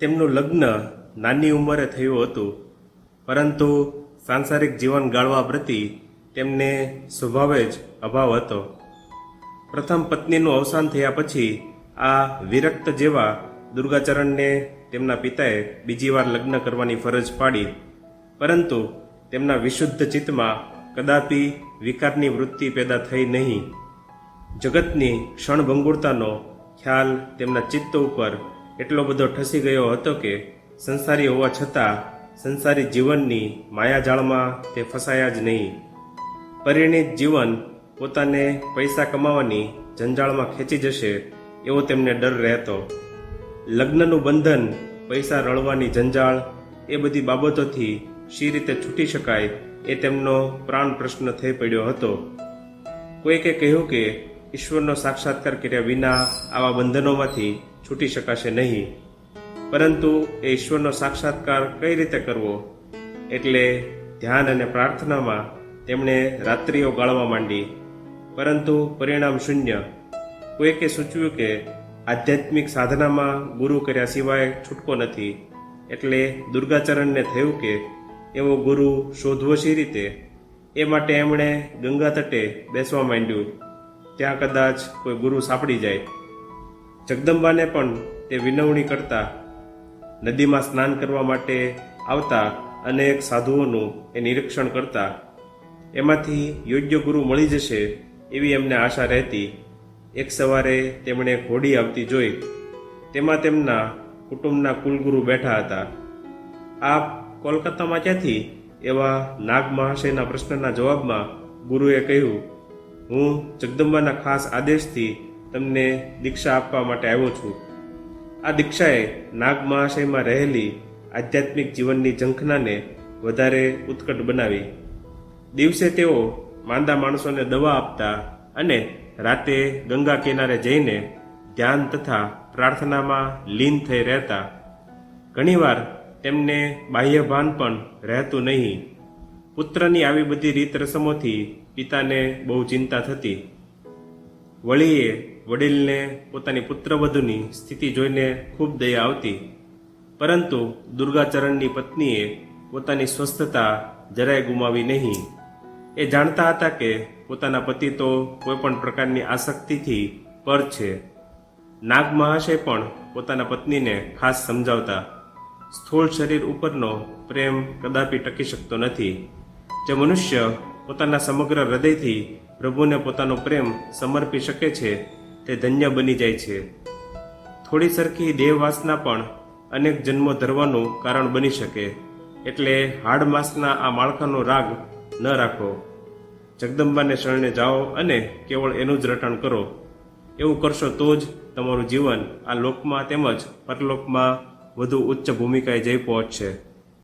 તેમનું લગ્ન નાની ઉંમરે થયું હતું, પરંતુ સાંસારિક જીવન ગાળવા પ્રતિ તેમને સ્વભાવે જ અભાવ હતો. પ્રથમ પત્નીનું અવસાન થયા પછી આ વિરક્ત જેવા દુર્ગાચરણને તેમના પિતાએ બીજી વાર લગ્ન કરવાની ફરજ પાડી, પરંતુ તેમના વિશુદ્ધ ચિત્તમાં કદાપી વિકારની વૃત્તિ પેદા થઈ નહીં. જગતની ક્ષણભંગુરતાનો ખ્યાલ તેમના ચિત્ત ઉપર એટલો બધો ઠસી ગયો હતો કે સંસારી હોવા છતાં સંસારી જીવનની માયાજાળમાં તે ફસાયા જ નહીં. પરિણીત જીવન પોતાને પૈસા કમાવાની જંજાળમાં ખેંચી જશે એવો તેમને ડર રહેતો. લગ્નનું બંધન, પૈસા રળવાની જંજાળ એ બધી બાબતોથી શી રીતે છૂટી શકાય એ તેમનો પ્રાણ પ્રશ્ન થઈ પડ્યો હતો. કોઈકે કહ્યું કે ઈશ્વરનો સાક્ષાત્કાર કર્યા વિના આવા બંધનોમાંથી છૂટી શકાશે નહીં. પરંતુ એ ઈશ્વરનો સાક્ષાત્કાર કઈ રીતે કરવો? એટલે ધ્યાન અને પ્રાર્થનામાં તેમણે રાત્રિઓ ગાળવા માંડી. પરંતુ પરિણામ શૂન્ય. કોઈકે સૂચવ્યું કે આધ્યાત્મિક સાધનામાં ગુરુ કર્યા સિવાય છૂટકો નથી. એટલે દુર્ગાચરણને થયું કે એવો ગુરુ શોધવો શી રીતે. એ માટે એમણે ગંગા તટે બેસવા માંડ્યું. ત્યાં કદાચ કોઈ ગુરુ સાંપડી જાય. જગદંબાને પણ તે વિનવણી કરતા નદીમાં સ્નાન કરવા માટે આવતા અનેક સાધુઓનું એ નિરીક્ષણ કરતા એમાંથી યોગ્ય ગુરુ મળી જશે એવી એમને આશા રહેતી. એક સવારે તેમણે ઘોડી આવતી જોઈ. તેમાં તેમના કુટુંબના કુલગુરુ બેઠા હતા. આપ કોલકાતામાં ક્યાંથી? એવા નાગ મહાશયના પ્રશ્નના જવાબમાં ગુરુએ કહ્યું હું જગદંબાના ખાસ આદેશથી તમને દીક્ષા આપવા માટે આવ્યો છું. આ દીક્ષાએ નાગ મહાશયમાં રહેલી આધ્યાત્મિક જીવનની ઝંખનાને વધારે ઉત્કટ બનાવી. દિવસે તેઓ માંદા માણસોને દવા આપતા અને રાતે ગંગા કિનારે જઈને ધ્યાન તથા પ્રાર્થનામાં લીન થઈ રહેતા. ઘણીવાર તેમને બાહ્ય ભાન પણ રહેતું નહીં. પુત્રની આવી બધી રીત રસમોથી પિતાને બહુ ચિંતા થતી. વળીએ, વડીલને, પોતાની પુત્રવધુની સ્થિતિ જોઈને ખૂબ દયા આવતી. પરંતુ દુર્ગાચરણની પત્નીએ પોતાની સ્વસ્થતા જરાય ગુમાવી નહીં. એ જાણતા હતા કે પોતાના પતિ તો કોઈપણ પ્રકારની આસક્તિથી પર છે. નાગ મહાશય પણ પોતાના પત્નીને ખાસ સમજાવતા. સ્થૂળ શરીર ઉપરનો પ્રેમ કદાપી ટકી શકતો નથી. જે મનુષ્ય પોતાના સમગ્ર હૃદયથી પ્રભુને પોતાનો પ્રેમ સમર્પી શકે છે, તે ધન્ય બની જાય છે. થોડી સરખી દેહવાસના પણ અનેક જન્મો ધરવાનું કારણ બની શકે, એટલે હાડ માસના આ માળખાનો રાગ ન રાખો. જગદંબાને શરણે જાઓ અને કેવળ એનું જ રટણ કરો. એવું કરશો તો જ તમારું જીવન આ લોકમાં તેમજ પરલોકમાં વધુ ઉચ્ચ ભૂમિકાએ જઈ પહોંચશે